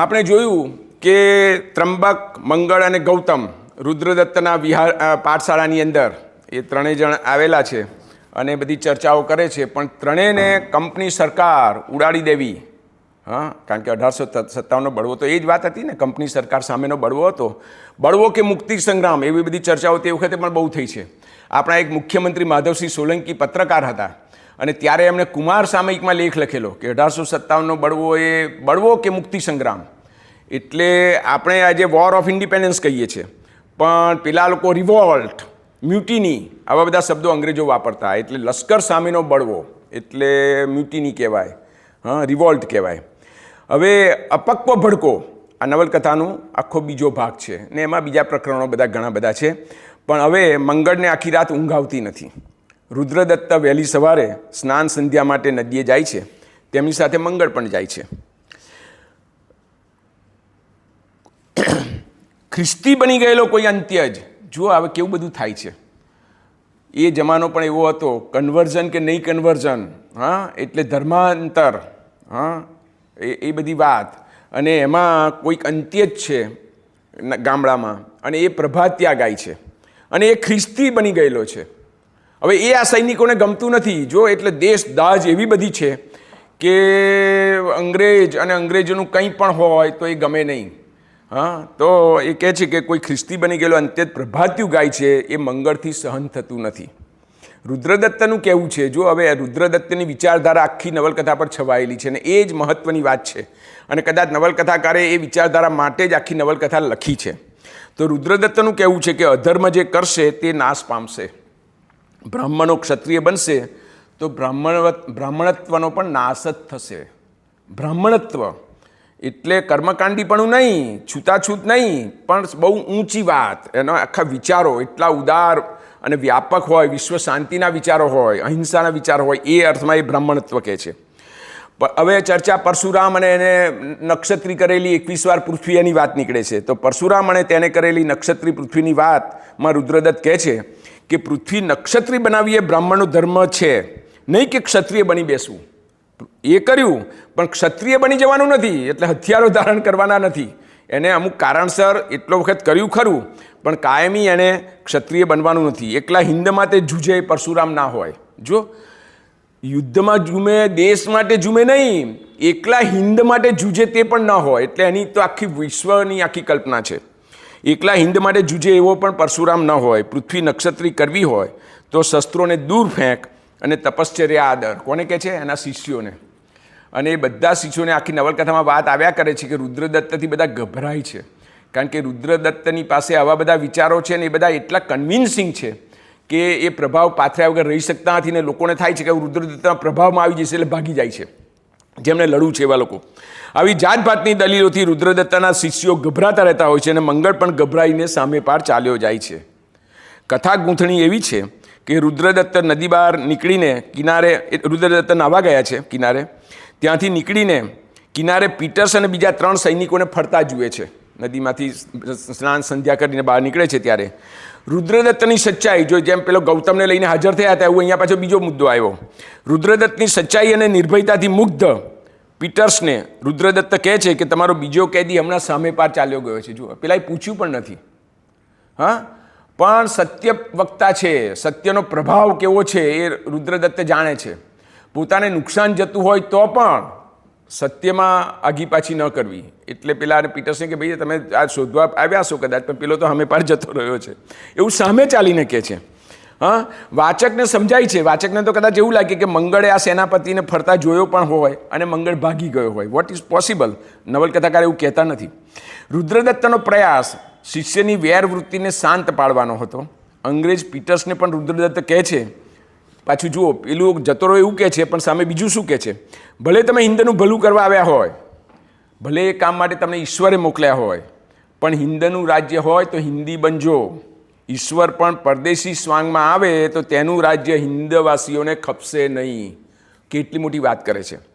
આપણે જોયું કે ત્રંબક, મંગળ અને ગૌતમ રુદ્રદત્તના વિહાર પાઠશાળાની અંદર એ ત્રણેય જણ આવેલા છે અને બધી ચર્ચાઓ કરે છે, પણ ત્રણેયને કંપની સરકાર ઉડાડી દેવી. હા, કારણ કે અઢારસો સત્તાવનનો બળવો તો એ જ વાત હતી ને, કંપની સરકાર સામેનો બળવો હતો. બળવો કે મુક્તિ સંગ્રામ એવી બધી ચર્ચાઓ તે વખતે પણ બહુ થઈ છે. આપણા એક મુખ્યમંત્રી માધવસિંહ સોલંકી પત્રકાર હતા અને ત્યારે એમણે કુમાર સામયિકમાં લેખ લખેલો કે અઢારસો સત્તાવનનો બળવો એ બળવો કે મુક્તિ સંગ્રામ? એટલે આપણે આજે વોર ઓફ ઇન્ડિપેન્ડન્સ કહીએ છીએ. પણ પેલા લોકો રિવોલ્ટ મ્યુટીની આવા બધા શબ્દો અંગ્રેજો વાપરતા. એટલે લશ્કર સામેનો બળવો, એટલે મ્યુટીની કહેવાય, હા રિવોલ્ટ કહેવાય. હવે અપક્વ ભડકો, આ નવલકથાનો આખો બીજો ભાગ છે. ને એમાં બીજા પ્રકરણો બધા ઘણા બધા છે. પણ હવે મંગળને આખી રાત ઊંઘ આવતી નથી. રુદ્રદત્ત વહેલી સવારે સ્નાન સંધ્યા માટે નદીએ જાય છે. તેમની સાથે મંગળ પણ જાય છે. ખ્રિસ્તી બની ગયેલો કોઈ અંત્ય જ જુઓ હવે કેવું બધું થાય છે. એ જમાનો પણ એવો હતો કન્વર્ઝન કે નહીં કન્વર્ઝન હા, એટલે ધર્માંતર, હા, એ એ બધી વાત. અને એમાં કોઈક અંત્ય જ છે ગામડામાં, અને એ પ્રભાત્યા ગાય છે. અને એ ખ્રિસ્તી બની ગયેલો છે. હવે એ આ સૈનિકોને ગમતું નથી. જો એટલે દેશ દાજ એવી બધી છે કે અંગ્રેજ અને અંગ્રેજોનું કંઈ પણ હોય તો એ ગમે નહીં. હા, તો એ કહે છે કે કોઈ ખ્રિસ્તી બની ગયેલો અંત્ય પ્રભાત્યું ગાય છે, એ મંગળથી સહન થતું નથી. રુદ્રદત્તનું કહેવું છે, જો હવે રુદ્રદત્તની વિચારધારા આખી નવલકથા પર છવાયેલી છે અને એ જ મહત્વની વાત છે. અને કદાચ નવલકથાકારે એ વિચારધારા માટે જ આખી નવલકથા લખી છે. તો રુદ્રદત્તનું કહેવું છે કે અધર્મ જે કરશે તે નાશ પામશે. બ્રાહ્મણો ક્ષત્રિય બનશે તો બ્રાહ્મણ બ્રાહ્મણત્વનો પણ નાશ જ થશે. બ્રાહ્મણત્વ એટલે કર્મકાંડીપણું નહીં, છૂતાછૂત નહીં, પણ બહુ ઊંચી વાત. એનો આખા વિચારો એટલા ઉદાર અને વ્યાપક હોય, વિશ્વ શાંતિના વિચારો હોય, અહિંસાના વિચારો હોય, એ અર્થમાં એ બ્રાહ્મણત્વ કહે છે. હવે ચર્ચા પરશુરામ અને એને નક્ષત્રી કરેલી એકવીસ વાર પૃથ્વી એની વાત નીકળે છે. તો પરશુરામ અને તેને કરેલી નક્ષત્રી પૃથ્વીની વાતમાં રુદ્રદત્ત કહે છે કે પૃથ્વી નક્ષત્રી બનાવી એ બ્રાહ્મણનો ધર્મ છે. નહીં કે ક્ષત્રિય બની બેસવું. એ કર્યું, પણ ક્ષત્રિય બની જવાનું નથી, એટલે હથિયારો ધારણ કરવાના નથી. એને અમુક કારણસર એટલો વખત કર્યું ખરું, પણ કાયમી એને ક્ષત્રિય બનવાનું નથી. એકલા હિન્દ માટે જૂજે, પરશુરામ ના હોય. જો, યુદ્ધમાં ઝૂમે દેશ માટે ઝૂમે નહીં, એકલા હિન્દ માટે જૂજે તે પણ ન હોય, એટલે એની તો આખી વિશ્વની આખી કલ્પના છે. એકલા હિન્દ માટે જૂજે એવો પણ પરશુરામ ન હોય, પૃથ્વી નક્ષત્રી કરવી હોય, તો શસ્ત્રોને દૂર ફેંક અને તપશ્ચર્યા આદર. કોને કહે છે? એના શિષ્યોને. અને એ બધા શિષ્યોને આખી નવલકથામાં વાત આવ્યા કરે છે કે રુદ્રદત્તથી બધા ગભરાય છે. કારણ કે રુદ્રદત્તની પાસે આવા બધા વિચારો છે ને એ બધા એટલા કન્વિન્સિંગ છે કે એ પ્રભાવ પાથર્યા વગર રહી શકતા નથી ને લોકોને થાય છે કે રુદ્રદત્તના પ્રભાવમાં આવી જશે એટલે ભાગી જાય છે. જેમને લડવું છે એવા લોકો. આવી જાતભાતની દલીલોથી રુદ્રદત્તાના શિષ્યો ગભરાતા રહેતા હોય છે અને મંગળ પણ ગભરાઈને સામે પાર ચાલ્યો જાય છે. કથા ગૂંથણી એવી છે કે રુદ્રદત્ત નદી બહાર નીકળીને કિનારે રુદ્રદત્ત નાવા ગયા છે કિનારે. ત્યાંથી નીકળીને કિનારે પીટર્સ અને બીજા ત્રણ સૈનિકોને ફરતા જુએ છે. નદીમાંથી સ્નાન સંધ્યા કરીને બહાર નીકળે છે ત્યારે. રુદ્રદત્તની સચ્ચાઈ, જો જેમ પેલો ગૌતમને લઈને હાજર થયા હતા, એવું અહીંયા પાછો બીજો મુદ્દો આવ્યો. રુદ્રદત્તની સચ્ચાઈ અને નિર્ભયતાથી મુગ્ધ પીટર્સને રુદ્રદત્ત કહે છે કે તમારો બીજો કેદી હમણાં સામે પાર ચાલ્યો ગયો છે. જુઓ પેલાએ પૂછ્યું પણ નથી. હા? પણ સત્ય વક્તા છે, સત્યનો પ્રભાવ કેવો છે એ રુદ્રદત્ત જાણે છે. પોતાને નુકસાન જતું હોય તો પણ સત્યમાં આગી પાછી ન કરવી. એટલે પેલા પીટર્સને કે ભાઈ, તમે આ શોધવા આવ્યા છો કદાચ, પણ પેલો તો અમે પાર જતો રહ્યો છે. એવું સામે ચાલીને કહે છે. હા? વાચકને સમજાય છે. વાચકને તો કદાચ એવું લાગે કે મંગળે આ સેનાપતિને ફરતા જોયો પણ હોય અને મંગળ ભાગી ગયો હોય. વોટ ઇઝ પોસિબલ નવલકથાકાર એવું કહેતા નથી. રુદ્રદત્તનો પ્રયાસ શિષ્યની વૃત્તિને શાંત પાડવાનો હતો. અંગ્રેજ પીટર્સને પણ રુદ્રદત્ત કહે છે, પાછું જુઓ, પેલું જતો રહ્યો એવું કહે છે, પણ સામે બીજું શું કહે છે? ભલે તમે હિન્દનું ભલું કરવા આવ્યા હોય, ભલે એ કામ માટે તમને ઈશ્વરે મોકલ્યા હોય, પણ હિન્દનું રાજ્ય હોય તો હિન્દી બનજો. ઈશ્વર પણ પરદેશી સ્વાંગમાં આવે તો તેનું રાજ્ય હિન્દવાસીઓને ખપશે નહીં. કેટલી મોટી વાત કરે છે.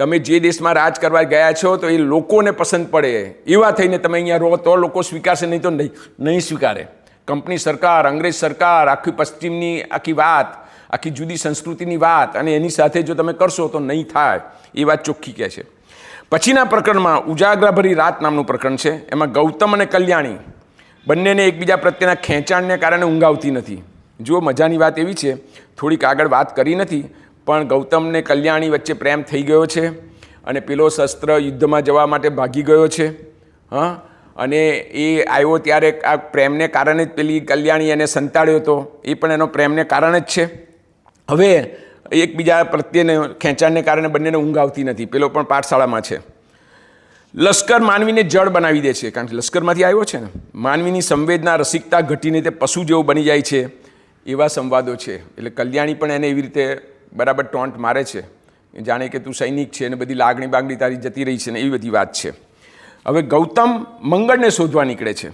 તમે જે દેશમાં રાજ કરવા ગયા છો, તો એ લોકોને પસંદ પડે. એવા થઈને તમે અહીંયા રહો, તો લોકો સ્વીકારશે, નહીં તો નહીં નહીં સ્વીકારે. કંપની સરકાર, અંગ્રેજ સરકાર, આખી પશ્ચિમની આખી વાત, આખી જુદી સંસ્કૃતિની વાત, અને એની સાથે જો તમે કરશો, તો નહીં થાય. એ વાત ચોખ્ખી કહે છે. પછીના પ્રકરણમાં ઉજાગરાભરી રાત નામનું પ્રકરણ છે. એમાં ગૌતમ અને કલ્યાણી બંનેને એકબીજા પ્રત્યેના ખેંચાણને કારણે ઊંઘાવતી નથી. જુઓ, મજાની વાત એવી છે. થોડીક આગળ વાત કરી નથી. પણ ગૌતમને કલ્યાણી વચ્ચે પ્રેમ થઈ ગયો છે અને પેલો શસ્ત્ર યુદ્ધમાં જવા માટે ભાગી ગયો છે, હા? અને એ આવ્યો ત્યારે આ પ્રેમને કારણે જ પેલી કલ્યાણી એને સંતાડ્યો હતો. એ પણ એનો પ્રેમને કારણે જ છે. હવે એકબીજા પ્રત્યેને ખેંચાણને કારણે બંનેને ઊંઘ આવતી નથી. પેલો પણ પાઠશાળામાં છે. લશ્કર માનવીને જળ બનાવી દે છે, કારણ કે લશ્કરમાંથી આવ્યો છે ને. માનવીની સંવેદના, રસિકતા ઘટીને તે પશુ જેવું બની જાય છે, એવા સંવાદો છે. એટલે કલ્યાણી પણ એને એવી રીતે બરાબર ટોન્ટ મારે છે. જાણે કે તું સૈનિક છે અને બધી લાગણી બાગણી તારી જતી રહી છે ને એવી બધી વાત છે. હવે ગૌતમ મંગળને શોધવા નીકળે છે.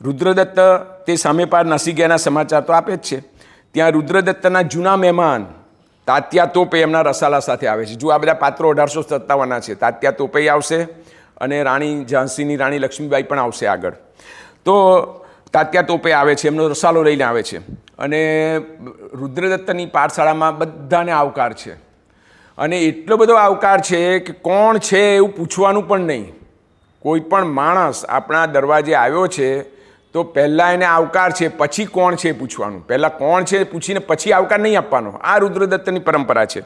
રુદ્રદત્ત તે સામે પાર નાસી ગયાના સમાચાર તો આપે જ છે. ત્યાં રુદ્રદત્તના જૂના મહેમાન તાત્યા તોપે એમના રસાલા સાથે આવે છે. જો આ બધા પાત્રો અઢારસો સત્તાવનના છે. તાત્યા તોપે આવશે અને રાણી ઝાંસીની રાણી લક્ષ્મીબાઈ પણ આવશે આગળ. તો તાત્યા તોપે આવે છે, એમનો રસાલો લઈને આવે છે. અને રુદ્રદત્તની પાઠશાળામાં બધાને આવકાર છે. અને એટલો બધો આવકાર છે કે કોણ છે એવું પૂછવાનું પણ નહીં. કોઈ પણ માણસ આપણા દરવાજે આવ્યો છે, તો પહેલાં એને આવકાર છે, પછી કોણ છે પૂછવાનું. પહેલાં કોણ છે પૂછીને પછી આવકાર નહીં આપવાનો. આ રુદ્રદત્તની પરંપરા છે.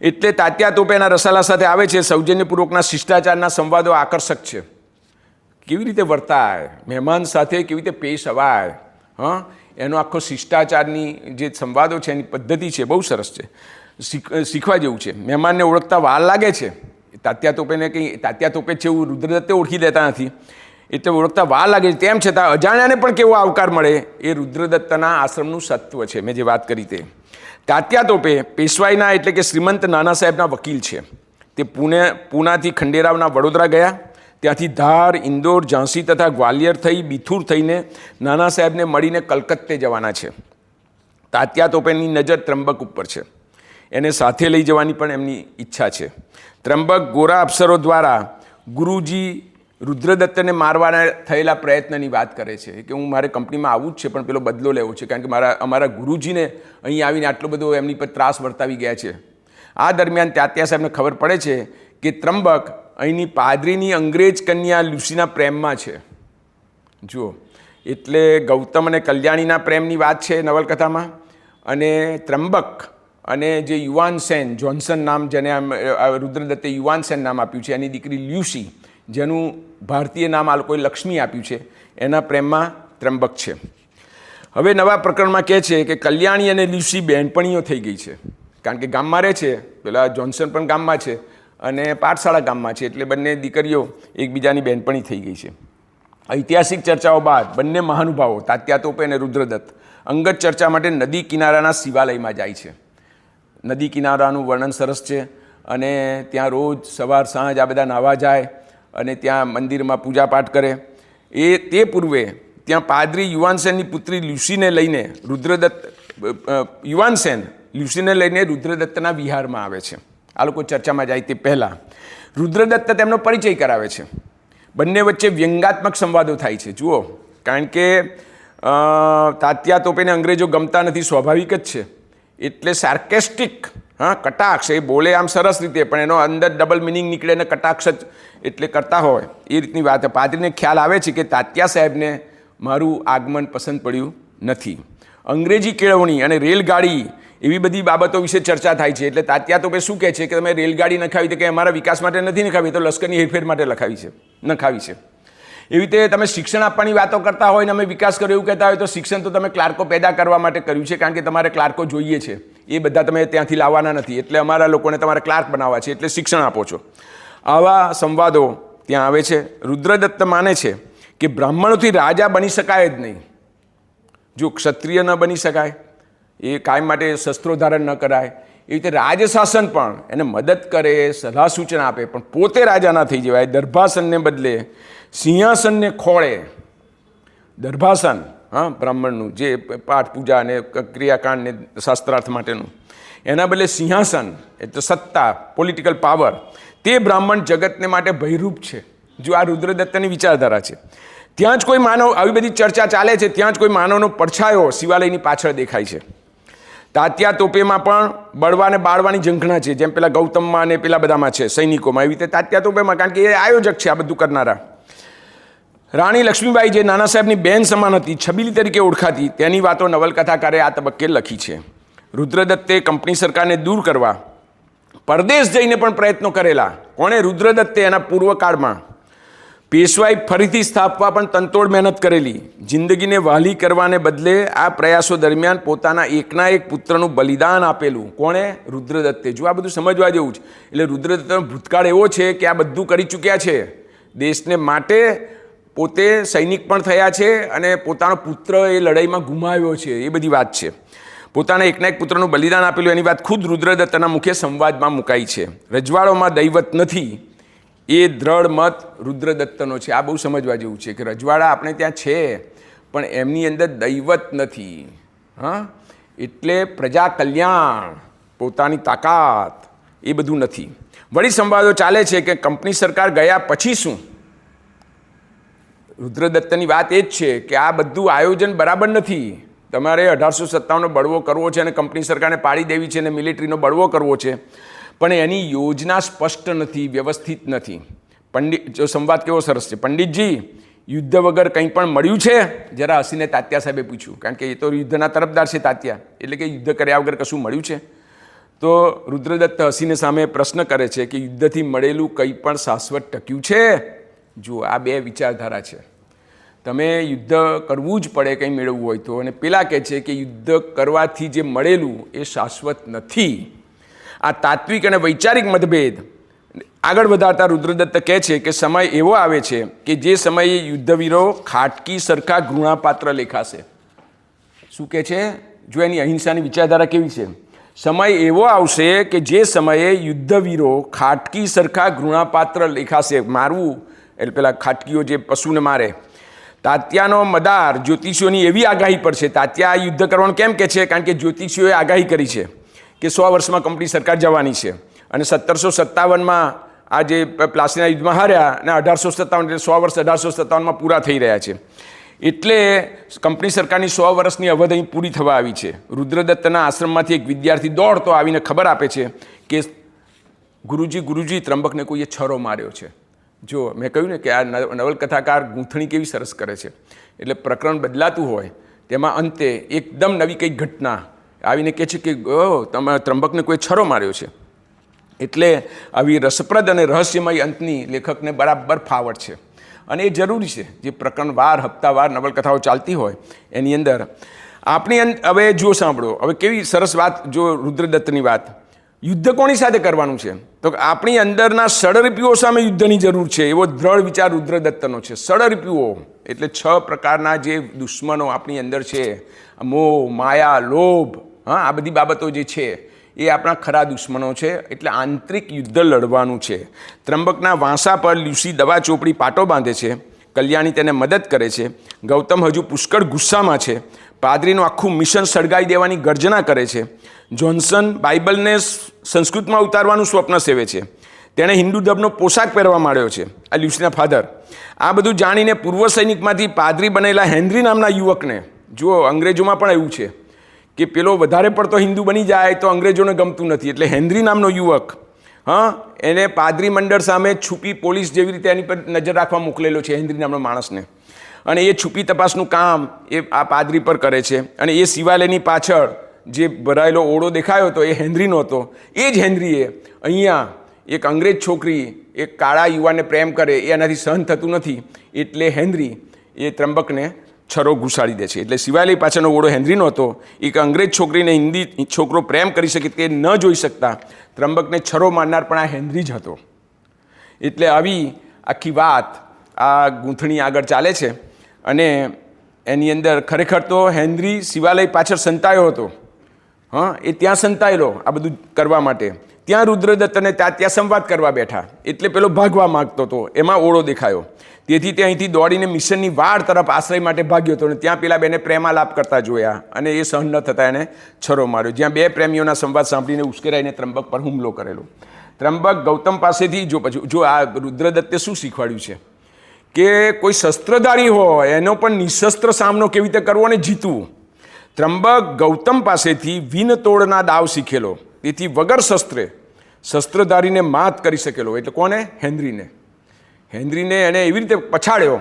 એટલે તાત્યા તોપેના રસાલા સાથે આવે છે, સૌજન્યપૂર્વકના શિષ્ટાચારના સંવાદો આકર્ષક છે. કેવી રીતે વર્તાય? મહેમાન સાથે કેવી રીતે પેશ અવાય? હં? એનો આખો શિષ્ટાચારની જે સંવાદો છે, એની પદ્ધતિ છે, બહુ સરસ છે. શીખવા જેવું છે. મહેમાનને ઓળખતા વાર લાગે છે. તાત્યા તોપેને કંઈ, તાત્યા તોપે છે એવું રુદ્રદત્તે ઓળખી લેતા નથી. એટલે ઓળખતા વાર લાગે છે. તેમ છતાં અજાણ્યાને પણ કેવો આવકાર મળે, એ રુદ્રદત્તના આશ્રમનું સત્વ છે. મેં જે વાત કરી તે. તાત્યા તોપે પેશવાઈના એટલે કે શ્રીમંત નાના સાહેબના વકીલ છે. તે પુણે, પૂનાથી ખંડેરાવના વડોદરા ગયા. ત્યાંથી ધાર, ઇન્દોર, ઝાંસી તથા ગ્વાલિયર થઈ બિથુર થઈને નાના સાહેબને મળીને કલકત્તે જવાના છે. તાત્યા તોપેની નજર ત્રંબક ઉપર છે. એને સાથે લઈ જવાની પણ એમની ઈચ્છા છે. ત્રંબક ગોરા અફસરો દ્વારા ગુરુજી રુદ્રદત્તને મારવાના થયેલા પ્રયત્નની વાત કરે છે કે હું મારે કંપનીમાં આવવું જ છે, પણ પેલો બદલો લેવો છે, કારણ કે મારા, અમારા ગુરુજીને અહીં આવીને આટલો બધો એમની પર ત્રાસ વર્તાવી ગયા છે. આ દરમિયાન તાત્યા સાહેબને ખબર પડે છે કે ત્રંબક અહીંની પાદરીની અંગ્રેજ કન્યા લુસીના પ્રેમમાં છે. જુઓ, એટલે ગૌતમ અને કલ્યાણીના પ્રેમની વાત છે નવલકથામાં. અને ત્રંબક અને જે યુવાન સેન, જોન્સન નામ જેને આમ રુદ્રદત્તે યુવાન સેન નામ આપ્યું છે, એની દીકરી લ્યુસી, જેનું ભારતીય નામ આ લોકોએ લક્ષ્મી આપ્યું છે, એના પ્રેમમાં ત્રંબક છે. હવે નવા પ્રકરણમાં કહે છે કે કલ્યાણી અને લ્યુસી બહેનપણીઓ થઈ ગઈ છે. કારણ કે ગામમાં રહે છે, પેલા જોન્સન પણ ગામમાં છે. અને પાઠશાળા ગામમાં છે એટલે બંને દીકરીઓ એકબીજાની બહેનપણી થઈ ગઈ છે. ઐતિહાસિક ચર્ચાઓ બાદ બંને મહાનુભાવો તાત્યા તોપે અને રુદ્રદત્ત અંગત ચર્ચા માટે નદી કિનારાના શિવાલયમાં જાય છે. નદી કિનારાનું વર્ણન સરસ છે અને ત્યાં રોજ સવાર સાંજ આ બધા નાહવા જાય અને ત્યાં મંદિરમાં પૂજાપાઠ કરે. એ તે પૂર્વે ત્યાં પાદરી યુવાનસેનની પુત્રી લ્યુસીને લઈને રુદ્રદત્ત યુવાનસેન લ્યુસીને લઈને રુદ્રદત્તના વિહારમાં આવે છે. આ લોકો ચર્ચામાં જાય તે પહેલાં. રુદ્રદત્ત તેમનો પરિચય કરાવે છે. બંને વચ્ચે વ્યંગાત્મક સંવાદો થાય છે. જુઓ, કારણ કે તાત્યા તોપેને અંગ્રેજો ગમતા નથી, સ્વાભાવિક જ છે. એટલે સાર્કેસ્ટિક હા, કટાક્ષ, એ બોલે આમ સરસ રીતે, પણ એનો અંદર ડબલ મિનિંગ નીકળે ને કટાક્ષ જ એટલે કરતા હોય. એ રીતની વાત પાદરીને ખ્યાલ આવે છે કે તાત્યા સાહેબને મારું આગમન પસંદ પડ્યું નથી. અંગ્રેજી કેળવણી અને રેલગાડી એવી બધી બાબતો વિશે ચર્ચા થાય છે. એટલે તાત્યા તો શું કહે છે કે તમે રેલગાડી નખાવી તો કે અમારા વિકાસ માટે નથી નખાવી, તો લશ્કરની હેરફેર માટે લખાવી છે. નખાવી છે. એવી રીતે તમે શિક્ષણ આપવાની વાતો કરતા હોય ને અમે વિકાસ કર્યો એવું કહેતા હોય તો શિક્ષણ તો તમે ક્લાર્કો પેદા કરવા માટે કર્યું છે, કારણ કે તમારે ક્લાર્કો જોઈએ છે. એ બધા તમે ત્યાંથી લાવવાના નથી. એટલે અમારા લોકોને તમારે ક્લાર્ક બનાવવા છે, એટલે શિક્ષણ આપો છો. આવા સંવાદો ત્યાં આવે છે. રુદ્રદત્ત માને છે કે બ્રાહ્મણોથી રાજા બની શકાય જ નહીં. જો ક્ષત્રિય ન બની શકાય એ કાયમ માટે શસ્ત્રો ધારણ ન કરાય. એવી રીતે રાજશાસન પણ એને મદદ કરે, સલાહ સૂચન આપે, પણ પોતે રાજા ના થઈ જવાય. દર્ભાસનને બદલે સિંહાસનને ખોળે. દર્ભાસન, હા, બ્રાહ્મણનું જે પાઠ પૂજા અને ક્રિયાકાંડ ને શાસ્ત્રાર્થ માટેનું. એના બદલે સિંહાસન એટલે સત્તા પોલિટિકલ પાવર તે બ્રાહ્મણ જગતને માટે ભયરૂપ છે. જો આ રુદ્રદત્તની વિચારધારા છે. ત્યાં જ કોઈ માનવ, આવી બધી ચર્ચા ચાલે છે, ત્યાં જ કોઈ માનવનો પડછાયો શિવાલયની પાછળ દેખાય છે. તાત્યા તોપેમાં પણ બળવા અને બાળવાની ઝંખના છે. જેમ પેલા ગૌતમમાં અને પેલા બધામાં છે, સૈનિકોમાં. એવી રીતે તાત્યા તોપેમાં, કારણ કે એ આયોજક છે આ બધું કરનારા. રાણી લક્ષ્મીબાઈ જે નાના સાહેબની બેન સમાન હતી, છબીલી તરીકે ઓળખાતી, તેની વાતો નવલકથાકારે આ તબક્કે લખી છે. રુદ્રદત્તે કંપની સરકારને દૂર કરવા, પરદેશ જઈને પણ પ્રયત્નો કરેલા. કોણે રુદ્રદત્તે એના પૂર્વકાળમાં પેશવાઈ ફરીથી સ્થાપવા પણ તંતોડ મહેનત કરેલી. જિંદગીને વહાલી કરવાને બદલે આ પ્રયાસો દરમિયાન પોતાના એકના એક પુત્રનું બલિદાન આપેલું. કોણે? રુદ્રદત્તે. જો આ બધું સમજવા જેવું છે. એટલે રુદ્રદત્તનો ભૂતકાળ એવો છે કે આ બધું કરી ચૂક્યા છે. દેશને માટે પોતે સૈનિક પણ થયા છે અને પોતાનો પુત્ર એ લડાઈમાં ગુમાવ્યો છે. એ બધી વાત છે. પોતાના એકના એક પુત્રનું બલિદાન આપેલું એની વાત ખુદ રુદ્રદત્તના મુખ્ય સંવાદમાં મુકાઈ છે. રજવાડોમાં દૈવત નથી. એ દ્રઢ મત રુદ્રદત્તનો છે. આ બહુ સમજવા જેવું છે કે રજવાડા આપણે ત્યાં છે, પણ એમની અંદર દૈવત નથી. હા? એટલે પ્રજા કલ્યાણ, પોતાની તાકાત, એ બધું નથી. વળી સંવાદો ચાલે છે કે કંપની સરકાર ગયા પછી શું? રુદ્રદત્તની વાત એ જ છે કે આ બધું આયોજન બરાબર નથી. તમારે અઢારસો સત્તાવનનો બળવો કરવો છે અને કંપની સરકારને પાડી દેવી છે અને મિલિટરીનો બળવો કરવો છે. પણ એની યોજના સ્પષ્ટ નથી, વ્યવસ્થિત નથી. પંડિત, જો સંવાદ કેવો સરસ છે. પંડિતજી, યુદ્ધ વગર કંઈ પણ મળ્યું છે? જરા હસીને તાત્યા સાહેબે પૂછ્યું. કારણ કે એ તો યુદ્ધના તરફદાર છે તાત્યા. એટલે કે યુદ્ધ કર્યા વગર કશું મળ્યું છે? તો રુદ્રદત્ત હસીને સામે પ્રશ્ન કરે છે કે યુદ્ધથી મળેલું કંઈ પણ શાશ્વત ટક્યું છે? જુઓ આ બે વિચારધારા છે. તમે યુદ્ધ કરવું જ પડે કંઈ મેળવવું હોય તો. અને પેલા કહે છે કે યુદ્ધ કરવાથી જે મળેલું એ શાશ્વત નથી. આ તાત્વિક અને વૈચારિક મતભેદ આગળ વધારતા રુદ્રદત્ત કહે છે કે સમય એવો આવે છે કે જે સમયે યુદ્ધવીરો ખાટકી સરખા ઘૃણાપાત્ર લેખાશે. શું કહે છે? જો એની અહિંસાની વિચારધારા કેવી છે? સમય એવો આવશે કે જે સમયે યુદ્ધવીરો ખાટકી સરખા ઘૃણાપાત્ર લેખાશે. મારવું, એટલે પેલા ખાટકીઓ જે પશુને મારે. તાત્યાનો મદાર જ્યોતિષીઓની એવી આગાહી પર છે. તાત્યા યુદ્ધ કરવાનું કેમ કે છે? કારણ કે જ્યોતિષીઓએ આગાહી કરી છે. કે સો વર્ષમાં કંપની સરકાર જવાની છે. અને સત્તરસો સત્તાવનમાં આ જે પ્લાસીના યુદ્ધમાં હાર્યા અને અઢારસો સત્તાવન એટલે સો વર્ષ અઢારસો સત્તાવનમાં પૂરા થઈ રહ્યા છે. એટલે કંપની સરકારની સો વર્ષની અવધ અહીં પૂરી થવા આવી છે. રુદ્રદત્તના આશ્રમમાંથી એક વિદ્યાર્થી દોડતો આવીને ખબર આપે છે કે ગુરુજી ગુરુજી ત્રંબકને કોઈએ છરો માર્યો છે. જો, મેં કહ્યું ને કે આ નવ- નવલકથાકાર ગૂંથણી કેવી સરસ કરે છે. એટલે પ્રકરણ બદલાતું હોય, તેમાં અંતે એકદમ નવી કંઈક ઘટના આવીને કહે છે કે તમે ત્રંબકને કોઈ છરો માર્યો છે. એટલે આવી રસપ્રદ અને રહસ્યમય અંતની લેખકને બરાબર ફાવટ છે. અને એ જરૂરી છે, જે પ્રકરણવાર હપ્તાવાર નવલકથાઓ ચાલતી હોય, એની અંદર. આપણી હવે જો સાંભળો, હવે કેવી સરસ વાત, જો રુદ્રદત્તની વાત. યુદ્ધ કોની સાથે કરવાનું છે? તો આપણી અંદરના ષડરીપીઓ સામે યુદ્ધની જરૂર છે, એવો દ્રઢ વિચાર રુદ્રદત્તનો છે. ષડરીપીઓ એટલે છ પ્રકારના જે દુશ્મનો આપણી અંદર છે. મોહ, માયા, લોભ હા, આ બધી બાબતો જે છે, એ આપણા ખરા દુશ્મનો છે, એટલે આંતરિક યુદ્ધ લડવાનું છે. ત્રંબકના વાંસા પર લ્યુસી દવા ચોપડી પાટો બાંધે છે, કલ્યાણી તેને મદદ કરે છે, ગૌતમ હજુ પુષ્કળ ગુસ્સામાં છે, પાદરીનું આખું મિશન સળગાવી દેવાની ગર્જના કરે છે. જોન્સન બાઇબલને સંસ્કૃતમાં ઉતારવાનું સ્વપ્ન સેવે છે. તેણે હિન્દુ ધર્મનો પોશાક પહેરવા માંડ્યો છે, આ લ્યુસીના ફાધર. આ બધું જાણીને પૂર્વ સૈનિકમાંથી પાદરી બનેલા હેનરી નામના યુવકને. જુઓ, અંગ્રેજોમાં પણ એવું છે. કે પેલો વધારે પડતો હિન્દુ બની જાય તો અંગ્રેજોને ગમતું નથી. એટલે હેનરી નામનો યુવક, હા, એને પાદરી મંડળ સામે છુપી પોલીસ જેવી રીતે એની પર નજર રાખવા મોકલેલો છે હેનરી નામનો માણસને. અને એ છુપી તપાસનું કામ એ આ પાદરી પર કરે છે. અને એ શિવાલયની પાછળ જે ભરાયેલો ઓળો દેખાયો હતો એ હેનરીનો હતો. એ જ હેનરીએ અહીંયા એક અંગ્રેજ છોકરી, એક કાળા યુવાનને પ્રેમ કરે એ એનાથી સહન થતું નથી. એટલે હેનરી એ ત્રંબકને છરો ઘુસાડી દે છે. એટલે શિવાલય પાછળનો ઓળો હેનરીનો હતો. એક અંગ્રેજ છોકરીને હિન્દી છોકરો પ્રેમ કરી શકે તે ન જોઈ શકતા ત્રંબકને છરો મારનાર પણ આ હેનરી જ હતો. એટલે આવી આખી વાત આ ગૂંથણી આગળ ચાલે છે અને એની અંદર ખરેખર તો હેનરી શિવાલય પાછળ સંતાયો હતો. હં, એ ત્યાં સંતાયેલો આ બધું કરવા માટે. ત્યાં રુદ્રદત્ત અને ત્યાં ત્યાં સંવાદ કરવા બેઠા. એટલે પેલો ભાગવા માંગતો હતો એમાં ઓળો દેખાયો. તેથી તે અહીંથી દોડીને મિશનની વાડ તરફ આશ્રય માટે ભાગ્યો હતો અને ત્યાં પેલા બેને પ્રેમાલાપ કરતા જોયા અને એ સહન ન થતાં એને છરો માર્યો. જ્યાં બે પ્રેમીઓના સંવાદ સાંભળીને ઉશ્કેરાઈને ત્રંબક પર હુમલો કરેલો. ત્રંબક ગૌતમ પાસેથી જો પછી, જો આ રુદ્રદત્તે શું શીખવાડ્યું છે? કે કોઈ શસ્ત્રધારી હોય, એનો પણ નિશસ્ત્ર સામનો કેવી રીતે કરવો અને જીતવું? ત્રંબક ગૌતમ પાસેથી વિનતોડના દાવ શીખેલો. તેથી વગર શસ્ત્રે શસ્ત્રધારીને માત કરી શકેલો. એટલે કોને? હેનરીને હેનરીને એને એવી રીતે પછાડ્યો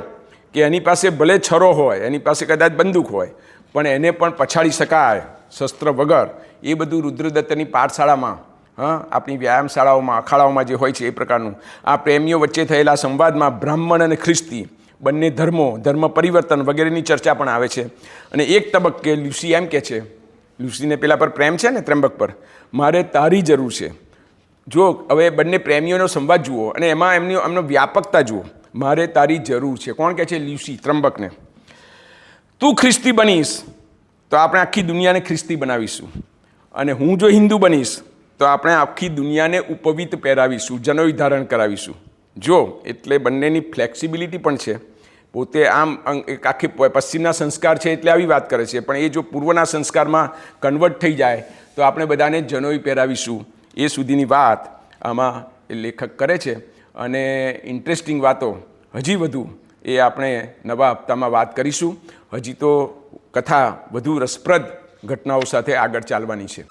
કે એની પાસે ભલે છરો હોય, એની પાસે કદાચ બંદૂક હોય, પણ એને પણ પછાડી શકાય. શસ્ત્ર વગર. એ બધું રુદ્રદત્તની પાઠશાળામાં, હા, આપણી વ્યાયામ શાળાઓમાં અખાડાઓમાં જે હોય છે એ પ્રકારનું. આ પ્રેમીઓ વચ્ચે થયેલા સંવાદમાં બ્રાહ્મણ અને ખ્રિસ્તી, બંને ધર્મો, ધર્મ પરિવર્તન વગેરેની ચર્ચા પણ આવે છે. અને એક તબક્કે લ્યુસી એમ કહે છે લ્યુસીને પેલા પર પ્રેમ છે ને ત્રંબક પર? મારે તારી જરૂર છે. જો હવે બંને પ્રેમીઓનો સંવાદ જુઓ અને એમાં એમની, એમનો વ્યાપકતા જુઓ, મારે તારી જરૂર છે. કોણ કહે છે લ્યુસી ત્રંબકને તું ખ્રિસ્તી બનીશ, તો આપણે આખી દુનિયાને ખ્રિસ્તી બનાવીશું. અને હું જો હિન્દુ બનીશ, તો આપણે આખી દુનિયાને ઉપવિત પહેરાવીશું, જનોઈ ધારણ કરાવીશું. જો, એટલે બંનેની ફ્લેક્સિબિલિટી પણ છે. પોતે આમ એક આખી પશ્ચિમના સંસ્કાર છે એટલે આવી વાત કરે છે. પણ એ જો પૂર્વના સંસ્કારમાં કન્વર્ટ થઈ જાય, તો આપણે બધાને જનોઈ પહેરાવીશું. એ સુધીની વાત આમાં એ લેખક કરે છે. અને ઇન્ટરેસ્ટિંગ વાતો હજી વધુ એ આપણે નવા હપ્તામાં વાત કરીશું. હજી તો કથા વધુ રસપ્રદ ઘટનાઓ સાથે આગળ ચાલવાની છે.